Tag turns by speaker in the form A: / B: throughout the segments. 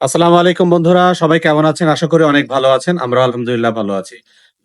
A: আসসালামু আলাইকুম বন্ধুরা, সবাই কেমন আছেন? আশা করি অনেক ভালো আছেন আমরা আলহামদুলিল্লাহ ভালো আছি।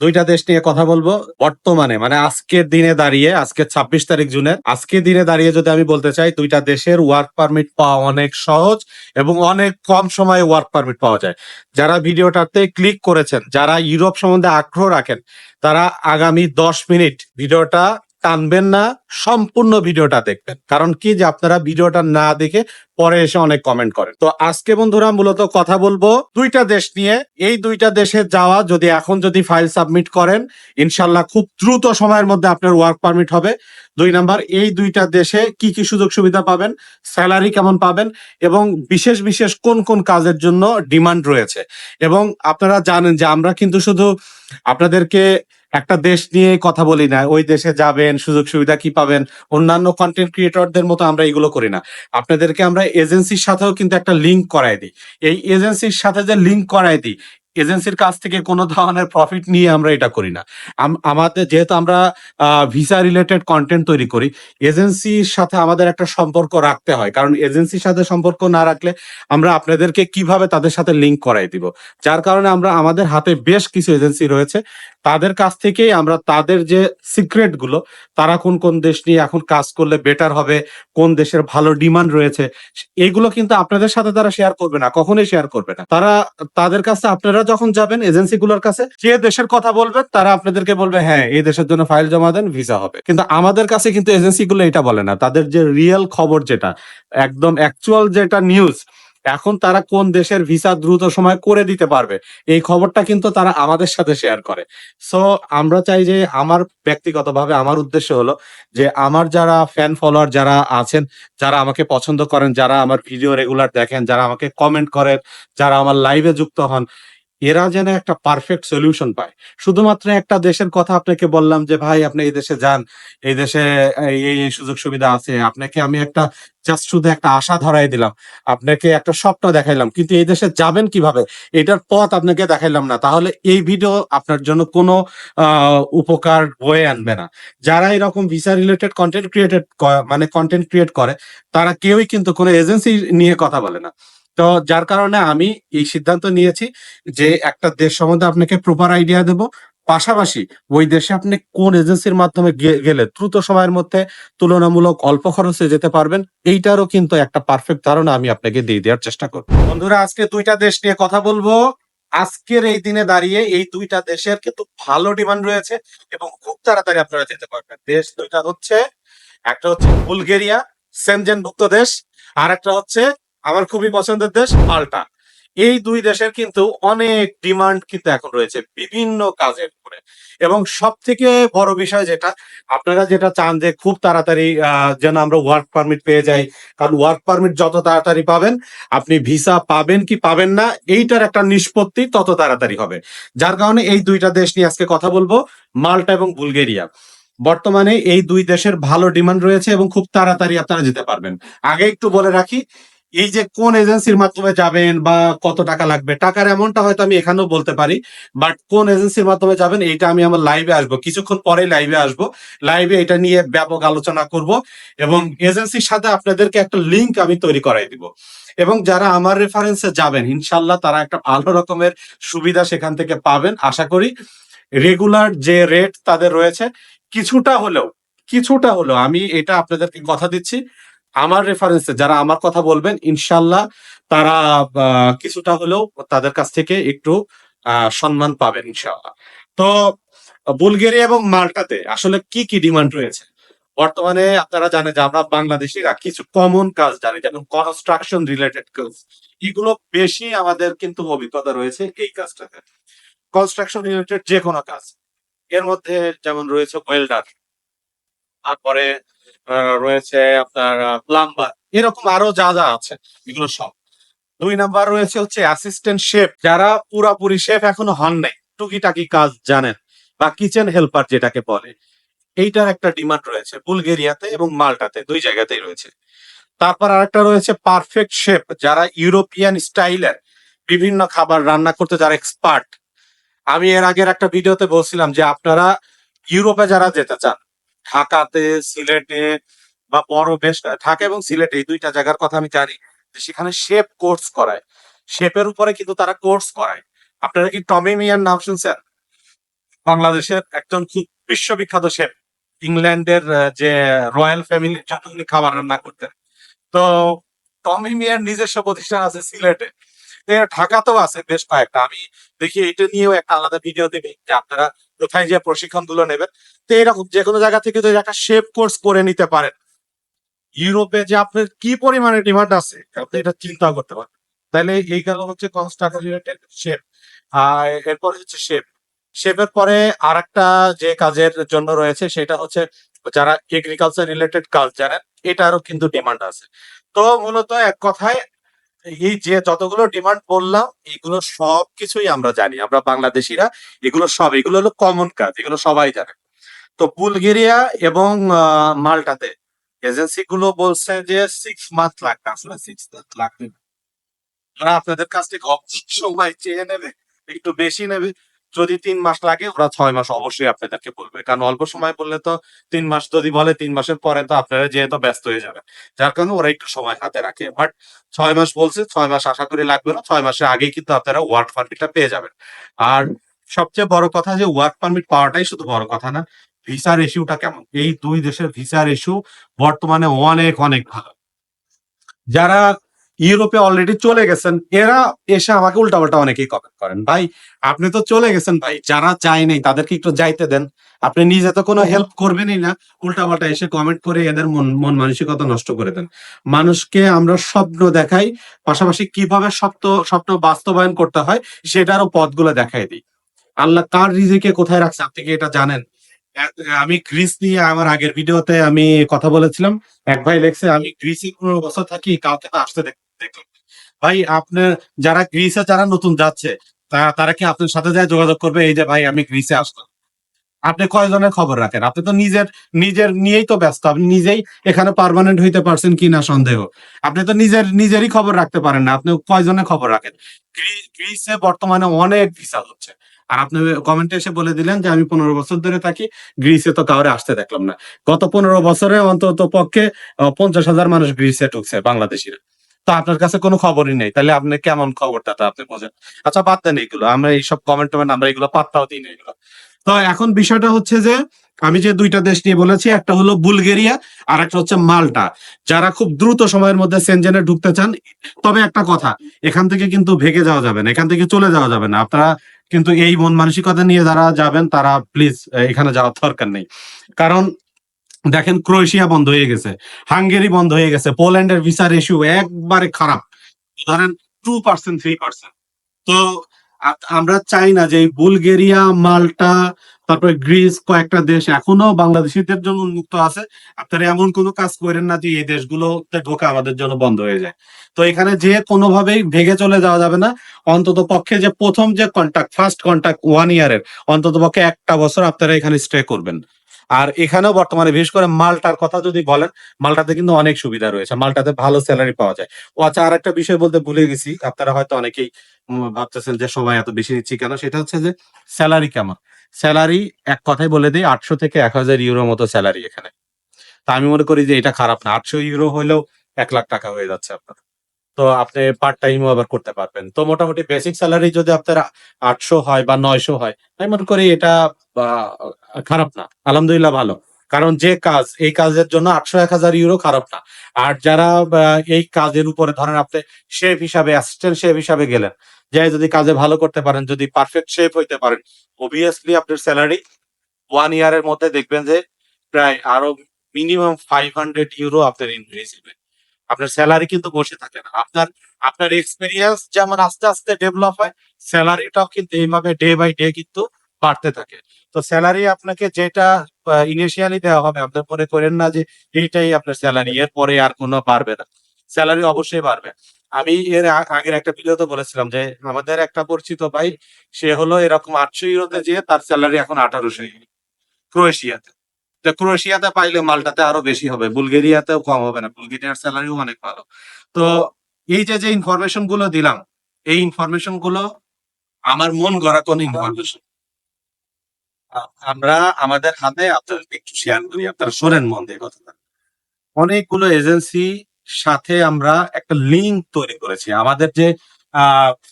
A: দুইটা দেশ নিয়ে কথা বলব, বর্তমানে মানে আজকের দিনে দাঁড়িয়ে, আজকে ছাব্বিশ তারিখ জুনের আজকের দিনে দাঁড়িয়ে যদি আমি বলতে চাই, দুইটা দেশের ওয়ার্ক পারমিট পাওয়া অনেক সহজ এবং অনেক কম সময়ে ওয়ার্ক পারমিট পাওয়া যায়। যারা ভিডিওটাতে ক্লিক করেছেন, যারা ইউরোপ সম্বন্ধে আগ্রহ রাখেন, তারা আগামী দশ মিনিট ভিডিওটা টানবেন না, সম্পূর্ণ ভিডিওটা দেখবেন। কারণ কি যে আপনারা ভিডিওটা না দেখে পরে এসে অনেক কমেন্ট করেন। তো আজকে বন্ধুরা মূলত কথা বলব দুইটা দেশ নিয়ে। এই দুইটা দেশে যাওয়া, যদি এখন যদি ফাইল সাবমিট করেন, ইনশাল্লাহ খুব দ্রুত সময়ের মধ্যে আপনার ওয়ার্ক পারমিট হবে। দুই নাম্বার, এই দুইটা দেশে কি কি সুযোগ সুবিধা পাবেন স্যালারি কেমন পাবেন, এবং বিশেষ বিশেষ কোন কোন কাজের জন্য ডিমান্ড রয়েছে। এবং আপনারা জানেন যে আমরা কিন্তু শুধু আপনাদেরকে একটা দেশ নিয়ে কথা বলি না, ওই দেশে যাবেন, সুযোগ সুবিধা কি পাবেন, অন্যান্য কন্টেন্ট ক্রিয়েটরদের মতো আমরা এগুলো করি না। আপনাদেরকে আমরা এজেন্সির সাথেও কিন্তু একটা লিংক করাই দিই। এই এজেন্সির সাথে যে লিংক করাই দিই এজেন্সির কাছ থেকে কোনো ধরনের প্রফিট নিয়ে আমরা এটা করি না। আম- আমাদের যেহেতু আমরা ভিসা রিলেটেড কন্টেন্ট তৈরি করি এজেন্সির সাথে আমাদের একটা সম্পর্ক রাখতে হয়। কারণ এজেন্সির সাথে সম্পর্ক না রাখলে আমরা আপনাদেরকে কীভাবে তাদের সাথে লিংক করাই দিব? যার কারণে আমরা আমাদের হাতে বেশ কিছু এজেন্সি রয়েছে। তাদের কাছ থেকেই আমরা তাদের যে সিক্রেটগুলো, তারা কোন কোন দেশ নিয়ে এখন কাজ করলে বেটার হবে, কোন দেশের ভালো ডিমান্ড রয়েছে, এগুলো কিন্তু আপনাদের সাথে তারা শেয়ার করবে না, কখনোই শেয়ার করবে না। তারা, তাদের কাছে আপনারা যখন যাবেন এজেন্সি গুলোর কাছে, যে দেশের কথা বলবেন, তারা আপনাদেরকে বলবে হ্যাঁ এই দেশের জন্য ফাইল জমা দেন ভিসা হবে। কিন্তু আমাদের কাছে কিন্তু এজেন্সি গুলো এটা বলে না। তাদের যে রিয়েল খবর যেটা, একদম অ্যাকচুয়াল যেটা নিউজ এখন তারা কোন দেশের ভিসা দ্রুত সময় করে দিতে পারবে? এই খবরটা কিন্তু তারা আমাদের সাথে শেয়ার করে। সো আমরা চাই যে আমার ব্যক্তিগতভাবে আমার উদ্দেশ্য হলো যে আমার যারা ফ্যান ফলোয়ার যারা আছেন, যারা আমাকে পছন্দ করেন, যারা আমার ভিডিও রেগুলার দেখেন, যারা আমাকে কমেন্ট করেন, যারা আমার লাইভে যুক্ত হন এরা যেন একটা পারফেক্ট সলিউশন পায়। শুধুমাত্র একটা দেশের কথা আপনাকে বললাম যে, ভাই, আপনি এই দেশে যান, এই দেশে, এই এই সুযোগ সুবিধা আছে। আপনাকে আমি একটা জাস্ট শুধু একটা আশা ধরাই দিলাম। আপনাকে একটা স্বপ্ন দেখাইলাম, কিন্তু এই দেশে যাবেন কীভাবে? এটার পথ আপনাকে দেখাইলাম না। তাহলে এই ভিডিও আপনার জন্য কোনো উপকার বয়ে আনবে না। যারা এরকম ভিসা রিলেটেড কন্টেন্ট ক্রিয়েটেড মানে কন্টেন্ট ক্রিয়েট করে, তারা কেউই কিন্তু কোনো এজেন্সি নিয়ে কথা বলে না। তো যার কারণে আমি এই সিদ্ধান্ত নিয়েছি যে একটা দেশ সম্বন্ধে আপনাকে প্রপার আইডিয়া দেব। পাশাপাশি ওই দেশে আপনি কোন এজেন্সির মাধ্যমে গেলে দ্রুত সময়ের মধ্যে তুলনামূলক অল্প খরচে যেতে পারবেন, এইটারও কিন্তু একটা পারফেক্ট ধারণা আমি আপনাকে দিয়ে দেওয়ার চেষ্টা করব। বন্ধুরা, আজকে দুইটা দেশ নিয়ে কথা বলব। আজকের এই দিনে দাঁড়িয়ে এই দুইটা দেশের কিন্তু ভালো ডিমান্ড রয়েছে এবং খুব তাড়াতাড়ি আপনারা যেতে পারবেন। দেশ দুইটা হচ্ছে, একটা হচ্ছে বুলগেরিয়া, সেনজেনভুক্ত দেশ আর একটা হচ্ছে আমার খুবই পছন্দের দেশ মাল্টা এই দুই দেশের কিন্তু অনেক ডিমান্ড কিন্তু এখন রয়েছে বিভিন্ন কাজের উপরে। এবং সব থেকে বড় বিষয় যেটা, আপনারা যেটা চান যে খুব তাড়াতাড়ি যেন আমরা ওয়ার্ক পারমিট পেয়ে যাই। কারণ ওয়ার্ক পারমিট যত তাড়াতাড়ি পাবেন, আপনি ভিসা পাবেন কি পাবেন না, এইটার একটা নিষ্পত্তি তত তাড়াতাড়ি হবে। যার কারণে এই দুইটা দেশ নিয়ে আজকে কথা বলব, মাল্টা এবং বুলগেরিয়া। বর্তমানে এই দুই দেশের ভালো ডিমান্ড রয়েছে এবং খুব তাড়াতাড়ি আপনারা যেতে পারবেন। আগে একটু বলে রাখি এই যে কোন এজেন্সির মাধ্যমে যাবেন বা কত টাকা লাগবে, টাকার অ্যামাউন্টটা হয়তো আমি এখানেও বলতে পারি বাট কোন এজেন্সির মাধ্যমে যাবেন এইটা আমি আমার লাইভে আসব। কিছুক্ষণ পরে লাইভে আসব। লাইভে এটা নিয়ে ব্যাপক আলোচনা করব এবং এজেন্সির সাথে আপনাদেরকে একটা লিংক আমি তৈরি করাই দিব। এবং যারা আমার রেফারেন্সে যাবেন ইনশাল্লাহ তারা একটা ভালো রকমের সুবিধা সেখান থেকে পাবেন। আশা করি রেগুলার যে রেট তাদের রয়েছে, কিছুটা হলেও কিছুটা হলেও আমি এটা আপনাদেরকে কথা দিচ্ছি। আমার রেফারেন্সে যারা আমার কথা বলবেন, ইনশাল্লাহ তারা কিছুটা হলেও তাদের কাছ থেকে একটু সম্মান পাবেন ইনশাল্লাহ। তো, বুলগেরিয়া এবং মাল্টাতে আসলে কি কি ডিমান্ড রয়েছে? বর্তমানে আপনারা জানেন যে আমরা বাংলাদেশিরা কিছু কমন কাজ জানি, যেমন কনস্ট্রাকশন রিলেটেড কাজ এগুলো বেশি আমাদের কিন্তু অভিজ্ঞতা রয়েছে এই কাজটাতে। কনস্ট্রাকশন রিলেটেড যে কোনো কাজ। এর মধ্যে যেমন রয়েছে ওয়েল্ডার তারপরে রয়েছে আপনার প্লাম্বার এরকম আরও যা যা আছে, এগুলো সব। দুই নাম্বার রয়েছে হচ্ছে অ্যাসিস্ট্যান্ট শেফ যারা পুরাপুরি শেফ এখনও হন নাই। টুকিটাকি কাজ জানেন, বা কিচেন হেল্পার যেটাকে বলে। এইটার একটা ডিমান্ড রয়েছে বুলগেরিয়াতে এবং মাল্টাতে, দুই জায়গাতেই রয়েছে। তারপর আরেকটা রয়েছে পারফেক্ট শেফ যারা ইউরোপিয়ান স্টাইলের বিভিন্ন খাবার রান্না করতে যারা এক্সপার্ট আমি এর আগের একটা ভিডিওতে বলছিলাম যে আপনারা ইউরোপে যারা যেতে চান ঢাকাতে, সিলেটে বা বড় বেশ ঢাকা এবং সিলেট এই দুইটা জায়গার কথা আমি জানি সেখানে শেফ কোর্স করায়। শেপের উপরে কিন্তু তারা কোর্স করায়। আপনারা কি টমি মিয়ার নাম শুনছেন? বাংলাদেশের একজন খুব বিশ্ববিখ্যাত শেফ। ইংল্যান্ডের যে রয়্যাল ফ্যামিলির জন্য উনি খাবার রান্না করতেন। তো টমি মিয়ার নিজস্ব প্রতিষ্ঠান আছে সিলেটে। ঢাকাতেও আছে বেশ কয়েকটা। আমি দেখি এটা নিয়েও একটা আলাদা ভিডিও দেবে, যে আপনারা কোথায় যে প্রশিক্ষণগুলো নেবেন। তো এরকম যে কোনো জায়গা থেকে একটা শেপ কোর্স করে নিতে পারেন, ইউরোপে যে আপনার কি পরিমাণে ডিমান্ড আছে, আপনি এটা চিন্তা করতে পারেন তাহলে এই গেল হচ্ছে কনস্ট্রাকশন রিলেটেড শেপ আর এরপর হচ্ছে শেপ শেপের পরে আর একটা যে কাজের জন্য রয়েছে, সেটা হচ্ছে যারা এগ্রিকালচার রিলেটেড কাজ জানেন, এটারও কিন্তু ডিমান্ড আছে। তো মূলত এক কথায় এই যে যতগুলো ডিমান্ড বললাম, এগুলো সব কিছুই আমরা জানি। আমরা বাংলাদেশিরা, এগুলো সব, এগুলো হলো কমন কাজ এগুলো সবাই জানে। তো বুলগেরিয়া এবং মাল্টাতে এজেন্সি গুলো বলছে যে সিক্স মান্থ লাগবে। আসলে সিক্স মান্থ লাগবে আপনাদের কাছ থেকে সময় চেয়ে নেবে, একটু বেশি নেবে। যদি তিন মাস লাগে, ওরা ছয় মাস অবশ্যই আপনাদেরকে বলবে। কারণ অল্প সময় বললে তো তিন মাস যদি বলে, তিন মাসের পরে তো আপনারা যেহেতু ব্যস্ত হয়ে যাবে যার কারণে ওরা একটু সময় হাতে রাখে। বাট ছয় মাস বলছে, ছয় মাস আশা করি লাগবে না। ছয় মাসের আগেই কিন্তু আপনারা ওয়ার্ক পারমিটটা পেয়ে যাবেন। আর সবচেয়ে বড় কথা যে ওয়ার্ক পারমিট পাওয়াটাই শুধু বড় কথা না ভিসার ইস্যুটা কেমন? এই দুই দেশের ভিসার ইস্যু বর্তমানে অনেক অনেক ভালো। যারা ইউরোপে অলরেডি চলে গেছেন, এরা এসে আমাকে উল্টাপাল্টা অনেকেই কমেন্ট করেন। ভাই, আপনি তো চলে গেছেন ভাই, যারা চায় নাই, তাদেরকে একটু যাইতে দেন। আপনি নিজে তো কোনো হেল্প করবেনই না, উল্টাপাল্টা এসে কমেন্ট করে এদের মন মন মানসিকতা নষ্ট করে দেন। মানুষকে আমরা স্বপ্ন দেখাই, পাশাপাশি কীভাবে স্বপ্ন স্বপ্ন বাস্তবায়ন করতে হয় সেটারও পথগুলো দেখাই দিই। আল্লাহ কার রিজিকে কোথায় রাখছে, আপনি কি এটা জানেন? আমি গ্রিস নিয়ে আমার আগের ভিডিওতে আমি কথা বলেছিলাম। এক ভাই লেখছে, আমি গ্রিসে পনেরো বছর থাকি, কাউকে আসতে দেখ-। ভাই আপনার যারা গ্রিসে যারা নতুন যাচ্ছে তারা কি আপনার সাথে যায় যোগাযোগ করবে? এই যে ভাই, আমি গ্রিসে আসলাম। আপনি কয়জনের খবর রাখেন? আপনি তো নিজের নিজের নিয়েই তো ব্যস্ত। আপনি নিজেই এখানে পার্মানেন্ট হইতে পারছেন কিনা সন্দেহ। আপনি তো নিজের, নিজেরই খবর রাখতে পারেন না। আপনি কয়জনের খবর রাখেন? গ্রি- গ্রিসে বর্তমানে অনেক ভিসা হচ্ছে। আর আপনি কমেন্টে এসে বলে দিলেন যে, আমি পনেরো বছর ধরে থাকি গ্রিসে তো কাউরে আসতে দেখলাম না। গত পনেরো বছরে অন্তত পক্ষে পঞ্চাশ হাজার মানুষ গ্রিসে ঢুকছে, বাংলাদেশিরা। তো আপনার কাছে কোনো খবরই নেই। তাহলে আপনি কেমন খবরটা আপনি বোঝেন। আচ্ছা বাদ দেন এগুলো। আমরা এইসব কমেন্ট টমেন্ট আমরা এগুলো পাত্তাও দিই না এগুলো। তো এখন বিষয়টা হচ্ছে যে, আমি যে দুইটা দেশ নিয়ে বলেছি, একটা হলো বুলগেরিয়া আর একটা হচ্ছে মাল্টা। যারা খুব দ্রুত সময়ের মধ্যে সেনজেনে ঢুকতে চান, তবে একটা কথা, এখান থেকে কিন্তু ভেগে যাওয়া যাবে না, এখান থেকে চলে যাওয়া যাবে না। আপনারা কিন্তু এই মন মানসিকতা নিয়ে যারা যাবেন, তারা প্লিজ এখানে যাওয়ার দরকার নেই। কারণ দেখেন ক্রোয়েশিয়া বন্ধ হয়ে গেছে, হাঙ্গেরি বন্ধ হয়ে গেছে, পোল্যান্ডের ভিসা রেশিও একবারে খারাপ। ধরেন টু পার্সেন্ট থ্রি পার্সেন্ট তো আমরা চাই না যে বুলগেরিয়া, মাল্টা, তারপরে গ্রিস কয়েকটা দেশ এখনও বাংলাদেশিদের জন্য উন্মুক্ত আছে। আপনারা এমন কোনো কাজ করেন না যে এই দেশগুলোতে ঢোকা আমাদের জন্য বন্ধ হয়ে যায়। তো এখানে যে কোনোভাবেই ভেগে চলে যাওয়া যাবে না। অন্তত পক্ষে যে প্রথম যে কন্ট্যাক্ট ফার্স্ট কন্ট্যাক্ট ওয়ান ইয়ারের অন্তত পক্ষে একটা বছর আপনারা এখানে স্টে করবেন। আর এখানেও বর্তমানে বিশেষ করে মালটার কথা যদি বলেন, মালটাতে কিন্তু অনেক সুবিধা রয়েছে। মালটাতে ভালো স্যালারি পাওয়া যায়। ও আচ্ছা আর একটা বিষয় বলতে ভুলে গেছি। আপনারা হয়তো অনেকেই ভাবতেছেন যে সবাই এত বেশি নিচ্ছি কেন? সেটা হচ্ছে যে স্যালারি কেমন? স্যালারি এক কথাই বলে দিই, আটশো থেকে এক হাজার ইউরো মতো স্যালারি এখানে। তা আমি মনে করি যে এটা খারাপ না। আটশো ইউরো হলেও এক লাখ টাকা হয়ে যাচ্ছে আপনার। তো আপনি পার্ট টাইমও আবার করতে পারবেন। তো মোটামুটি বেসিক স্যালারি যদি আপনার আটশো হয় বা নয়শো হয়, আমি মনে করি এটা খারাপ না। আলহামদুলিল্লাহ ভালো। কারণ যে কাজ, এই কাজের জন্য আটশো এক হাজার ইউরো খারাপ না। আর যারা এই কাজের উপরে ধরেন আপনি শেফ হিসাবে অ্যাসিস্ট্যান্ট শেফ হিসাবে গেলেন, যে যদি কাজে ভালো করতে পারেন, যদি পারফেক্ট শেফ হইতে পারেন অবভিয়াসলি আপনার স্যালারি ওয়ান ইয়ারের মধ্যে দেখবেন যে প্রায় আরও মিনিমাম ফাইভ হান্ড্রেড ইউরো আপনার ইনক্রিজ হবে। আপনার স্যালারি কিন্তু বসে থাকে না। আপনার আপনার এক্সপিরিয়েন্স যেমন আস্তে আস্তে ডেভেলপ হয় স্যালারিটাও কিন্তু এইভাবে ডে বাই ডে কিন্তু বাড়তে থাকে। তো স্যালারি আপনাকে যেটা ইনিশিয়ালি দেওয়া হবে আপনার মনে করেন না যে এইটাই আপনার স্যালারি এর পরে আর কোনো বাড়বে না। স্যালারি অবশ্যই বাড়বে। আমি এর আগের একটা ভিডিওতে বলেছিলাম যে আমাদের একটা পরিচিত ভাই, সে হলো এরকম আটশো ইউরোতে যেয়ে তার স্যালারি এখন আঠারোশো ইউরো, ক্রোয়েশিয়াতে। তো ক্রোয়েশিয়াতে পাইলে মালটাতে আরও বেশি হবে, বুলগেরিয়াতেও কম হবে না, বুলগেরিয়ার স্যালারিও অনেক ভালো। তো এই যে যে ইনফরমেশনগুলো দিলাম, এই ইনফরমেশনগুলো আমার মন গড়া কোন ইনফরমেশন আমরা আমাদের হাতে আপনাদের একটু শেয়ার করি, আপনারা শোনেন মন দিয়ে কথাটা। অনেকগুলো এজেন্সি সাথে আমরা একটা লিঙ্ক তৈরি করেছি। আমাদের যে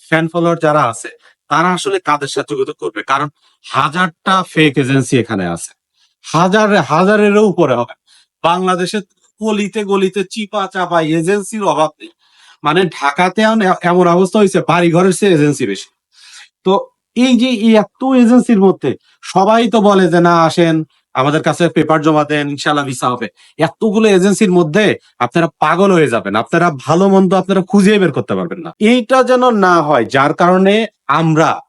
A: ফ্যান ফলোয়ার যারা আছে, তারা আসলে কাদের সাথে করবে? কারণ হাজারটা ফেক এজেন্সি এখানে আছে। হাজার, হাজারেরও উপরে হবে। বাংলাদেশের গলিতে গলিতে চিপা চাপা এজেন্সির অভাব নেই। মানে ঢাকাতে এমন- অবস্থা হয়েছে বাড়ি ঘরের চেয়ে এজেন্সি বেশি। তো এই যে এত এজেন্সির মধ্যে, সবাই তো বলে যে না, আসেন, আমাদের কাছে পেপার জমা দেন ইনশাল্লাহ ভিসা হবে। এতগুলো এজেন্সির মধ্যে আপনারা পাগল হয়ে যাবেন। আপনারা ভালো মন্দ আপনারা খুঁজে বের করতে পারবেন না। এইটা যেন না হয়, যার কারণে আমরা,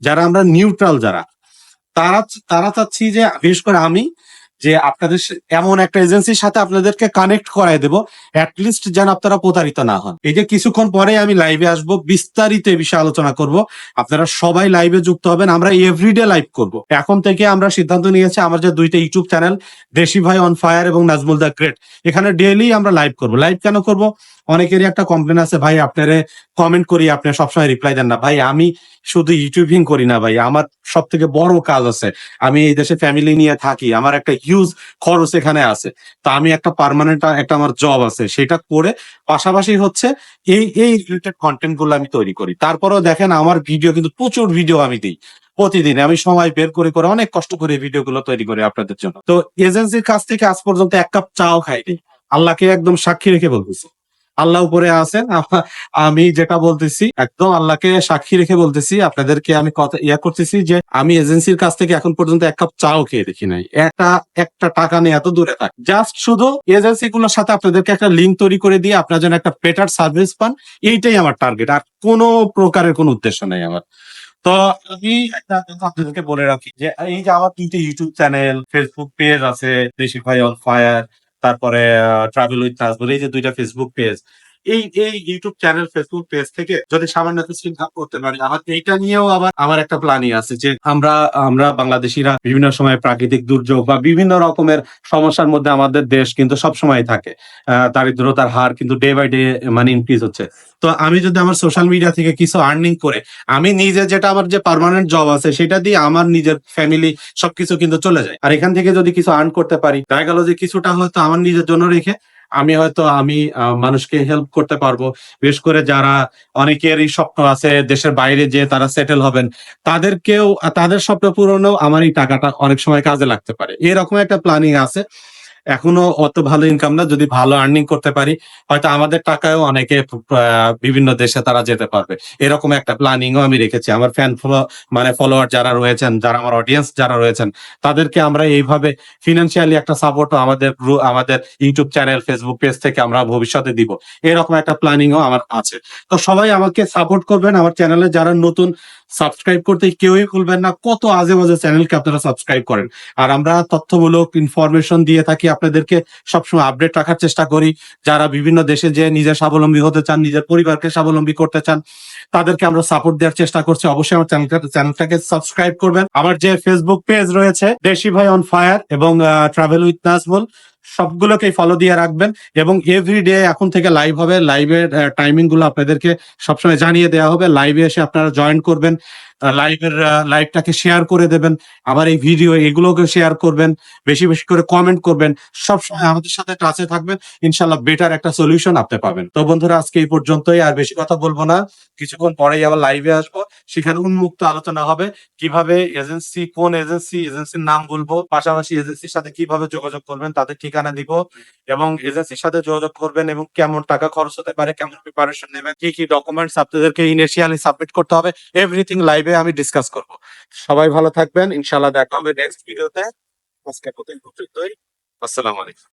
A: যারা আমরা নিউট্রাল যারা তারা তারা চাচ্ছি যে বিশেষ করে আমি যে আপনাদের এমন একটা এজেন্সির সাথে আপনাদেরকে কানেক্ট করাই দেবো লিস্ট যেন আপনারা প্রতারিত না হন। এই যে কিছুক্ষণ পরে আমি লাইভে আসব, বিস্তারিত এই বিষয়ে আলোচনা করব। আপনারা সবাই লাইভে যুক্ত হবেন, আমরা এভরিডে লাইভ করব। এখন থেকে আমরা সিদ্ধান্ত নিয়েছি, আমার যে দুইটা ইউটিউব চ্যানেল দেশি ভাই অন ফায়ার এবং নাজমুল দা গ্রেট এখানে ডেইলি আমরা লাইভ করব। লাইভ কেন করব? অনেকেরই একটা কমপ্লেন আছে, ভাই, আপনারে কমেন্ট করি, আপনি সবসময় রিপ্লাই দেন না। ভাই, আমি শুধু ইউটিউবিং করি না, ভাই। আমার সব থেকে বড় কাজ আছে, আমি এই দেশে ফ্যামিলি নিয়ে থাকি। আমার একটা হিউজ খরচ এখানে আছে। তা আমি একটা পারমানেন্ট একটা আমার জব আছে, সেটা করে পাশাপাশি হচ্ছে এই এই রিলেটেড কন্টেন্টগুলো আমি তৈরি করি। তারপরেও দেখেন আমার ভিডিও কিন্তু প্রচুর ভিডিও আমি দিই প্রতিদিন। আমি সময় বের করে করে অনেক কষ্ট করে ভিডিও গুলো তৈরি করি আপনাদের জন্য। তো এজেন্সির কাছ থেকে আজ পর্যন্ত এক কাপ চাও খাইনি। আল্লাহকে একদম সাক্ষী রেখে বলতেছি। আল্লাহ উপরে আছেন। আমি যেটা বলতেছি, একদম আল্লাহকে সাক্ষী রেখে বলতেছি, আপনাদেরকে আমি কথা ইয়া করতেছি যে, আমি এজেন্সির কাছ থেকে এখন পর্যন্ত এক কাপ চাও খেয়ে দেখি নাই। একটা একটা টাকা নিয়ে এত দূরে থাক। জাস্ট শুধু এজেন্সি গুলোর সাথে আপনাদেরকে একটা লিঙ্ক তৈরি করে দিয়ে আপনার জন্য একটা বেটার সার্ভিস পান, এইটাই আমার টার্গেট। আর কোনো প্রকারের কোনো উদ্দেশ্য নেই আমার। তো আমি আপনাদেরকে বলে রাখি যে, এই যে আমার তিনটে ইউটিউব চ্যানেল, ফেসবুক পেজ আছে, দেশি অন ফায়ার তারপরে ট্রাভেল উইথ নাজমুল এই যে দুইটা ফেসবুক পেজ এই এই ইউটিউব চ্যানেল ফেসবুক পেজ থেকে যদি সামান্য কিছু করতে পারি আমার এইটা নিয়েও আবার আমার একটা প্ল্যানই আছে যে আমরা আমরা বাংলাদেশিরা বিভিন্ন সময় প্রাকৃতিক দুর্যোগ বা বিভিন্ন রকমের সমস্যার মধ্যে আমাদের দেশ কিন্তু সব সময় থাকে দারিদ্রতার হার কিন্তু ডে বাই ডে মানে ইনক্রিজ হচ্ছে। তো আমি যদি আমার সোশ্যাল মিডিয়া থেকে কিছু আর্নিং করে, আমি নিজে যেটা আমার যে পার্মানেন্ট জব আছে, সেটা দিয়ে আমার নিজের ফ্যামিলি সবকিছু কিন্তু চলে যায়। আর এখান থেকে যদি কিছু আর্ন করতে পারি, দেখা গেল যে কিছুটা হয়তো আমার নিজের জন্য রেখে আমি হয়তো আমি মানুষকে হেল্প করতে পারব। বিশেষ করে যারা অনেকেরই স্বপ্ন আছে দেশের বাইরে যে তারা সেটেল হবেন, তাদেরকেও, তাদের স্বপ্ন পূরণেও আমার এই টাকাটা অনেক সময় কাজে লাগতে পারে। এরকম একটা প্ল্যানিং আছে। এখনও অত ভালো ইনকাম না, যদি ভালো আর্নিং করতে পারি, হয়তো আমাদের টাকায়ও অনেকে বিভিন্ন দেশে তারা যেতে পারবে। এরকম একটা প্ল্যানিংও আমি রেখেছি। আমার ফ্যান ফলো মানে ফলোয়ার যারা রয়েছেন, যারা আমার অডিয়েন্স যারা রয়েছেন, তাদেরকে আমরা এইভাবে ফিনান্সিয়ালি একটা সাপোর্টও আমাদের আমাদের ইউটিউব চ্যানেল ফেসবুক পেজ থেকে আমরা ভবিষ্যতে দিব। এরকম একটা প্ল্যানিংও আমার আছে। তো সবাই আমাকে সাপোর্ট করবেন। আমার চ্যানেলে যারা নতুন সাবস্ক্রাইব করতে কেউই ভুলবেন না। কত আজে বাজে চ্যানেলকে আপনারা সাবস্ক্রাইব করেন। আর আমরা তথ্যমূলক ইনফরমেশন দিয়ে থাকি। আপনাদেরকে সবসময় আপডেট রাখার চেষ্টা করি। যারা বিভিন্ন দেশে যে নিজে স্বাবলম্বী হতে চান, নিজের পরিবারকে স্বাবলম্বী করতে চান, তাদেরকে আমরা সাপোর্ট দেওয়ার চেষ্টা করছি। অবশ্যই আমার চ্যানেলটা চ্যানেলটাকে সাবস্ক্রাইব করবেন। আমার যে ফেসবুক পেজ রয়েছে, দেশি ভাই অন ফায়ার এবং ট্রাভেল উইথ নাজমুল সবগুলোকেই ফলো দিয়ে রাখবেন এবং এভরিডে এখন থেকে লাইভ হবে। লাইভের টাইমিংগুলো আপনাদেরকে সবসময় জানিয়ে দেওয়া হবে। লাইভে এসে আপনারা জয়েন করবেন। লাইভের লাইভটাকে শেয়ার করে দেবেন। আমার এই ভিডিও এগুলোকে শেয়ার করবেন। বেশি বেশি করে কমেন্ট করবেন। সবসময় আমাদের সাথে টাচে থাকবেন। ইনশাল্লাহ বেটার একটা সলিউশন আপনি পাবেন। তো বন্ধুরা, আজকে এই পর্যন্তই। আর বেশি কথা বলব না। কিছুক্ষণ পরেই আবার লাইভে আসব। সেখানে উন্মুক্ত আলোচনা হবে। কীভাবে এজেন্সি কোন এজেন্সি এজেন্সির নাম বলব, পাশাপাশি এজেন্সির সাথে কীভাবে যোগাযোগ করবেন, তাদের ঠিকানা দিব এবং এজেন্সির সাথে যোগাযোগ করবেন এবং কেমন টাকা খরচ হতে পারে, কেমন প্রিপারেশন নেবেন, কি কি ডকুমেন্টস আপনাদেরকে ইনিশিয়ালি সাবমিট করতে হবে এভরিথিং লাইভে আমি ডিসকাস করব। সবাই ভালো থাকবেন। ইনশাল্লাহ দেখা হবে নেক্সট ভিডিওতে আজকে পর্যন্তই আসসালামু আলাইকুম।